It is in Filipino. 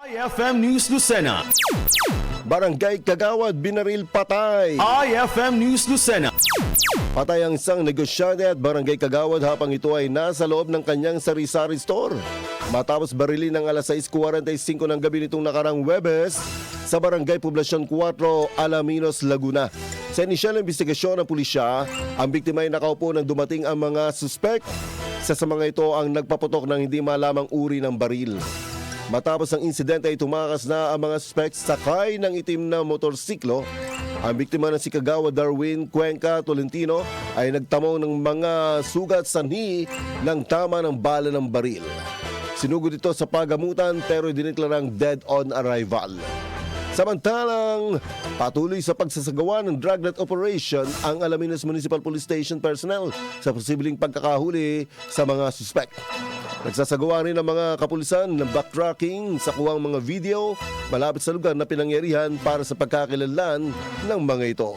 IFM News Lucena. Barangay Kagawad, binaril patay. IFM News Lucena. Patay ang isang negosyante at barangay Kagawad habang ito ay nasa loob ng kanyang sari-sari store. Matapos barilin ng alas 6.45 ng gabi nitong nakarang Webes sa barangay Poblasyon 4, Alaminos, Laguna. Sa inisyal na investigasyon ng pulisya, ang biktima ay nakaupo nang dumating ang mga suspect. Sa sa mga ito ang nagpaputok ng hindi malamang uri ng baril. Matapos ang insidente ay tumakas na ang mga suspects sakay ng itim na motorsiklo. Ang biktima na si Kagawa Darwin Cuenca Tolentino ay nagtamo ng mga sugat sa ni ng tama ng bala ng baril. Sinugod ito sa pagamutan pero dineklarang dead on arrival. Samantalang patuloy sa pagsasagawa ng dragnet operation ang Alaminos Municipal Police Station personnel sa posibleng pagkakahuli sa mga suspect. Nagsasagawa rin ang mga kapulisan ng backtracking sa kuwang mga video malapit sa lugar na pinangyarihan para sa pagkakilanlan ng mga ito.